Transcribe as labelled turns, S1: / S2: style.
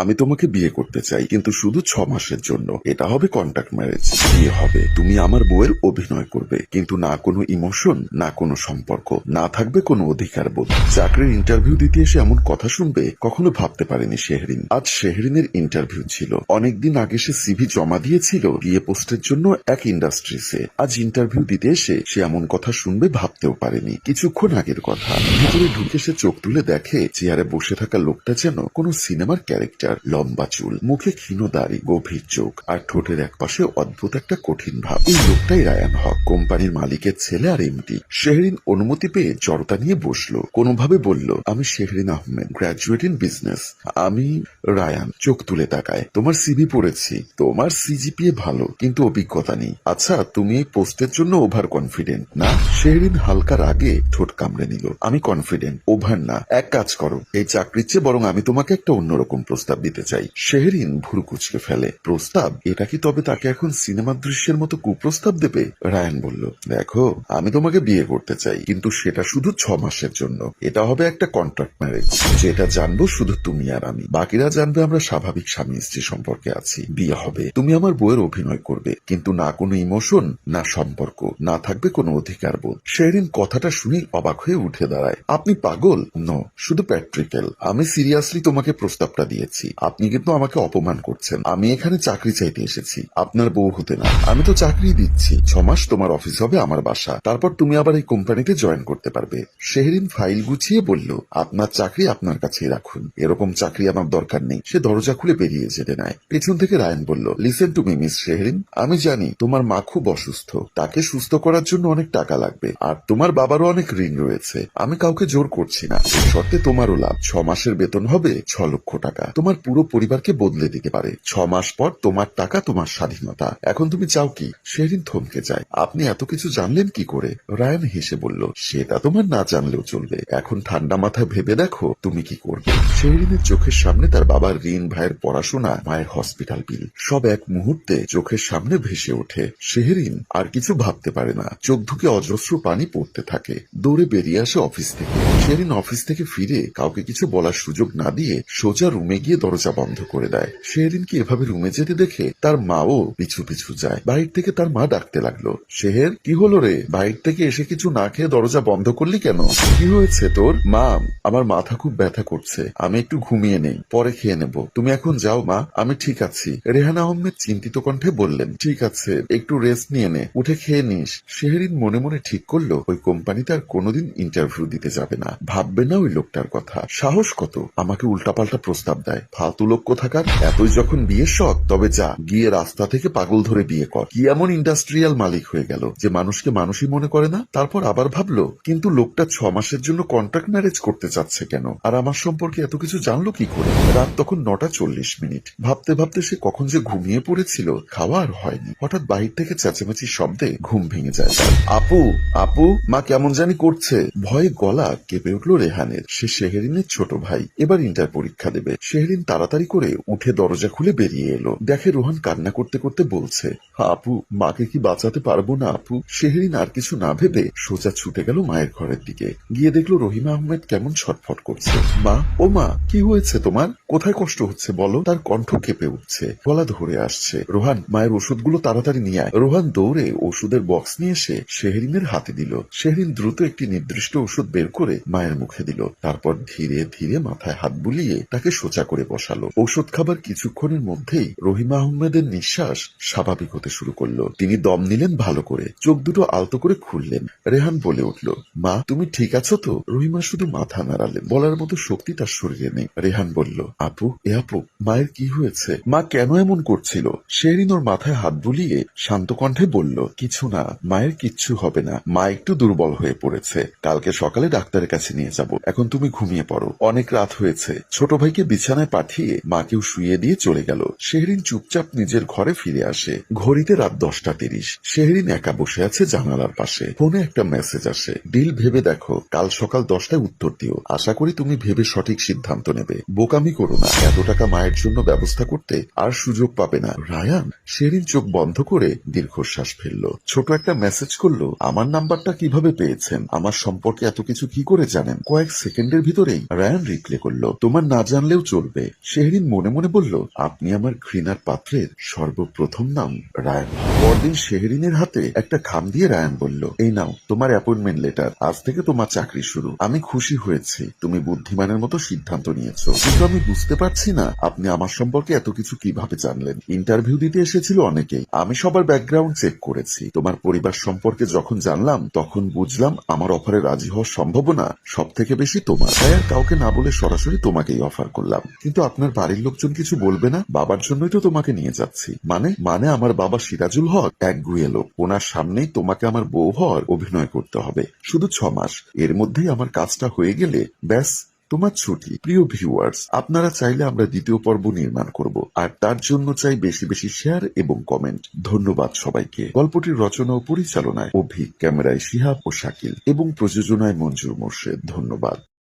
S1: আমি তোমাকে বিয়ে করতে চাই, কিন্তু শুধু ছ মাসের জন্য। এটা হবে কন্ট্যাক্ট ম্যারেজ বিয়ে হবে। তুমি আমার বউয়ের অভিনয় করবে, কিন্তু না কোনো ইমোশন না কোনো সম্পর্ক, না থাকবে কোনো অধিকার বোধ। চাকরির ইন্টারভিউ দিতে এসে এমন কথা শুনবে, কখনো ভাবতে পারেনি শেহরিন। আজ শেহরিনের ইন্টারভিউ ছিল। অনেকদিন আগে সে সিভি জমা দিয়েছিল, বিয়ে পোস্টের জন্য এক ইন্ডাস্ট্রিসে আজ ইন্টারভিউ দিতে এসে সে এমন কথা শুনবে, ভাবতেও পারেনি। কিছুক্ষণ আগের কথা। ভিতরে ঢুকে সে চোখ তুলে দেখে, চেয়ারে বসে থাকা লোকটা যেন কোনো সিনেমার ক্যারেক্টার লম্বা চুল, মুখে ক্ষীণ দাড়ি, গভীর চোখ, আর ঠোঁটের একপাশে অদ্ভুত একটা কঠিন ভাব। এই লোকটাই রায়ান হক। কোম্পানির মালিকের ছেলে আর এমডি শেহরিন অনুমতি পেয়ে জড়তা নিয়ে বসল। কোনোভাবে বলল, আমি Shehrin Ahmed graduate in business আমি রায়ান। চোখ তুলে তাকায়। তোমার সিভি পড়েছি। তোমার সিজিপিএ ভালো, কিন্তু অভিজ্ঞতা নেই। আচ্ছা তুমি এই পোস্টের জন্য ওভার কনফিডেন্ট না? শেহরিন হালকার আগে ঠোঁট কামড়ে নিল। আমি কনফিডেন্ট ওভার না। এক কাজ করো। এই চাকরির চেয়ে বরং আমি তোমাকে একটা অন্যরকম প্রস্তাব দিতে চাই। শেহরিন ভুরু কুচকে ফেলে। প্রস্তাব? এটা কি তবে তাকে এখন সিনেমার দৃশ্যের মতো কুপ্রস্তাব দেবে? রায়ান বলল, দেখো, আমি তোমাকে বিয়ে করতে চাই, কিন্তু সেটা শুধু ছ মাসের জন্য। এটা হবে একটা কন্ট্রাক্ট ম্যারেজ যেটা জানব শুধু তুমি আর আমি। বাকিরা জানবে আমরা স্বাভাবিক স্বামী স্ত্রী সম্পর্কে আছি। বিয়ে হবে। তুমি আমার বইয়ের অভিনয় করবে, কিন্তু না কোনো ইমোশন না সম্পর্ক, না থাকবে কোনো অধিকার বোধ। শেরিন কথাটা শুনেই অবাক হয়ে উঠে দাঁড়ায়। আপনি পাগল? ন শুধু প্যাট্রিক্যাল আমি সিরিয়াসলি তোমাকে প্রস্তাবটা দিয়েছি। আপনি কিন্তু আমাকে অপমান করছেন। আমি এখানে চাকরি চাইতে এসেছি। আপনার বউ হতে না। আমি তো চাকরি দিচ্ছি। ছ মাস তোমার অফিস হবে আমার বাসা। তারপর তুমি আবার এই কোম্পানিতে জয়েন করতে পারবে। শেহরিন ফাইল গুছিয়ে বলল, আপনার চাকরি আপনার কাছেই রাখুন। এরকম চাকরি আমার দরকার নেই। সে দরজা খুলে বেরিয়ে যেতে নেয়। পেছন থেকে রায়ন বলল listen to me miss Shehrin. আমি জানি তোমার মা খুব অসুস্থ। তাকে সুস্থ করার জন্য অনেক টাকা লাগবে। আর তোমার বাবারও অনেক ঋণ রয়েছে। আমি কাউকে জোর করছি না। শর্তে তোমারও লাভ। ছ মাসের বেতন হবে ছ লক্ষ টাকা। তোমার পুরো পরিবারকে বদলে দিতে পারে। ছ মাস পর তোমার টাকা, তোমার স্বাধীনতা। এখন তুমি চাও কি? শেহরিন থমকে যায়। আপনি এত কিছু জানলেন কি করে? রায়ান হেসে বলল, সেটা তোমার না জানলেও চলবে। এখন ঠান্ডা মাথায় ভেবে দেখো তুমি কি করবে। শেহরিনের চোখের সামনে তার বাবার ঋণ, ভাইয়ের পড়াশোনা, মায়ের হসপিটাল বিল, সব এক মুহূর্তে চোখের সামনে ভেসে ওঠে। শেহরিন আর কিছু ভাবতে পারে না। চোখ ধুকে অজস্র পানি পড়তে থাকে। দৌড়ে বেরিয়ে আসে অফিস থেকে। শেহরিন অফিস থেকে ফিরে কাউকে কিছু বলার সুযোগ না দিয়ে সোজা রুমে গিয়ে দরজা বন্ধ করে দেয়। শেহরিনকে এভাবে রুমে যেতে দেখে তার মাও পিছু পিছু যায়। বাইর থেকে তার মা ডাকতে লাগল। শেহের, কি হলো রে? বাইর থেকে এসে কিছু না খেয়ে দরজা বন্ধ করলি কেন? কি হয়েছে তোর? মা, আমার মাথা খুব ব্যথা করছে। আমি একটু ঘুমিয়ে নেই। পরে খেয়ে নেব। তুমি এখন যাও, মা। আমি ঠিক আছি। রেহানা আহমেদ চিন্তিত কণ্ঠে বললেন, ঠিক আছে, একটু রেস্ট নিয়ে নে। উঠে খেয়ে নিস। শেহরিন মনে মনে ঠিক করল, ওই কোম্পানিতে আর কোনোদিন ইন্টারভিউ দিতে যাবে না। ভাববে না ওই লোকটার কথা। সাহস কত? আমাকে উল্টাপাল্টা প্রস্তাব দেয়। ফালতু লোক কোথাকার? এতই যখন বিয়ের শখ, তবে যা, গিয়ে রাস্তা থেকে পাগল ধরে বিয়ে কর। কি এমন ইন্ডাস্ট্রিয়াল মালিক হয়ে গেল, যে মানুষকে মানুষই মনে করে না? তারপর আবার ভাবলো, কিন্তু লোকটা ছ মাসের জন্য কন্ট্রাক্ট ম্যারেজ করতে চাচ্ছে কেন? আর আমার সম্পর্কে এত কিছু জানলো কি করে? রাত তখন নটা চল্লিশ মিনিট। ভাবতে ভাবতে সে কখন যে ঘুমিয়ে পড়েছিল, খাওয়া আর হয়নি। হঠাৎ বাহির থেকে চেঁচামেচি শব্দে ঘুম ভেঙে যায়। আপু আপু, মা কেমন জানি করছে। ভয়ে গলা কেঁপে উঠল রেহানের। সে শেহরিনের ছোট ভাই। এবার ইন্টার পরীক্ষা দেবে। শেহরিন তাড়াতাড়ি করে উঠে দরজা খুলে বেরিয়ে এলো। দেখে রোহান কান্না করতে করতে বলছে, আপু, মাকে কি বাঁচাতে পারব না, আপু? শেহরিন আর কিছু না ভেবে সোজা ছুটে গেল মায়ের ঘরের দিকে। গিয়ে দেখল রহিমা আহমেদ কেমন ছটফট করছে। মা, ও মা, কি হয়েছে তোমার? কোথায় কষ্ট হচ্ছে বলো? তার কণ্ঠ কেঁপে উঠছে, গলা ধরে আসছে। রোহান, মায়ের ওষুধগুলো তাড়াতাড়ি নিয়ে আয়। রোহান দৌড়ে ওষুধের বক্স নিয়ে এসে শেহরিনের হাতে দিল। শেহরিন দ্রুত একটি নির্দিষ্ট ওষুধ বের করে মায়ের মুখে দিল। তারপর ধীরে ধীরে মাথায় হাত বুলিয়ে তাকে সোজা করে বসালো। ঔষধ খাবার কিছুক্ষণের মধ্যেই রহিমা আহমেদের নিঃশ্বাস স্বাভাবিক হতে শুরু করল। তিনি দম নিলেন ভালো করে। চোখ দুটো আলতো করে খুললেন। রেহান বলে উঠল, মা, তুমি ঠিক আছো তো? রহিমা শুধু মাথা নাড়ালেন। বলার মতো শক্তি তার শরীরে নেই। রেহান বলল, আপু, এ আপু, মায়ের কি হয়েছে? মা কেন এমন করছিল? শেরিন ওর মাথায় হাত বুলিয়ে শান্ত কণ্ঠে বলল, কিছু না, মায়ের কিচ্ছু হবে না। মা একটু দুর্বল হয়ে পড়েছে। কালকে সকালে ডাক্তারের কাছে নিয়ে যাব। এখন তুমি ঘুমিয়ে পড়ো। অনেক রাত হয়েছে। ছোট ভাইকে বিছানায় পাঠিয়ে মাকেও শুয়ে দিয়ে চলে গেল। শেহরিন চুপচাপ নিজের ঘরে ফিরে আসে। ঘড়িতে রাত দশটা তিরিশ। শেহরিন একা বসে আছে জানালার পাশে। ফোনে একটা মেসেজ আসে। ডিল ভেবে দেখো, কাল সকাল দশটায় উত্তর দিও। আশা করি তুমি ভেবে সঠিক সিদ্ধান্ত নেবে। বোকামি করো না। এত টাকা মায়ের জন্য ব্যবস্থা করতে আর সুযোগ পাবে না। রায়ান শেরিন চোখ বন্ধ করে দীর্ঘশ্বাস ফেলল। ছোট একটা মেসেজ করল, আমার নাম্বারটা কীভাবে পেয়েছেন? আমার সম্পর্কে এত কিছু কি করে জানেন? কয়েক সেকেন্ডের ভিতরেই রায়ান রিপ্লে করল, তোমার না জানলেও চলবে। শুনলে শেহরিন মনে মনে বলল, আপনি আমার ঘৃণার পাত্রের সর্বপ্রথম নাম রায়ান। পরদিন শেহরিনের হাতে একটা খাম দিয়ে রায়ান বলল, এই নাও, তোমার অ্যাপয়েন্টমেন্ট লেটার আজ থেকে তোমার চাকরি শুরু। আমি খুশি হয়েছি। তুমি বুদ্ধিমানের মতো সিদ্ধান্ত নিয়েছো। কিন্তু আমি বুঝতে পারছি না, আপনি আমার সম্পর্কে এত কিছু কীভাবে জানলেন? ইন্টারভিউ দিতে এসেছিল অনেকেই। আমি সবার ব্যাকগ্রাউন্ড চেক করেছি। তোমার পরিবার সম্পর্কে যখন জানলাম, তখন বুঝলাম আমার অফারে রাজি হওয়ার সম্ভাবনা সব থেকে বেশি তোমার। তাই আর কাউকে না বলে সরাসরি তোমাকেই অফার করলাম। কিন্তু আপনার বাড়ির লোকজন কিছু বলবে না? বাবার জন্যই তো তোমাকে নিয়ে যাচ্ছি। মানে মানে আমার বাবা সিরাজুল হক, এক গুয়ে লোক। ওনার সামনেই তোমাকে আমার বউ হওয়ার অভিনয় করতে হবে। শুধু ছ মাস। এর মধ্যেই আমার কাজটা হয়ে গেলে, ব্যাস, তোমার ছুটি। প্রিয় ভিউয়ার্স আপনারা চাইলে আমরা দ্বিতীয় পর্ব নির্মাণ করব। আর তার জন্য চাই বেশি বেশি শেয়ার এবং কমেন্ট ধন্যবাদ সবাইকে। গল্পটির রচনা ও পরিচালনায় অভি, ক্যামেরায় শিহাব ও শাকিল। এবং প্রযোজনায় মঞ্জুর মোর্শেদ। ধন্যবাদ।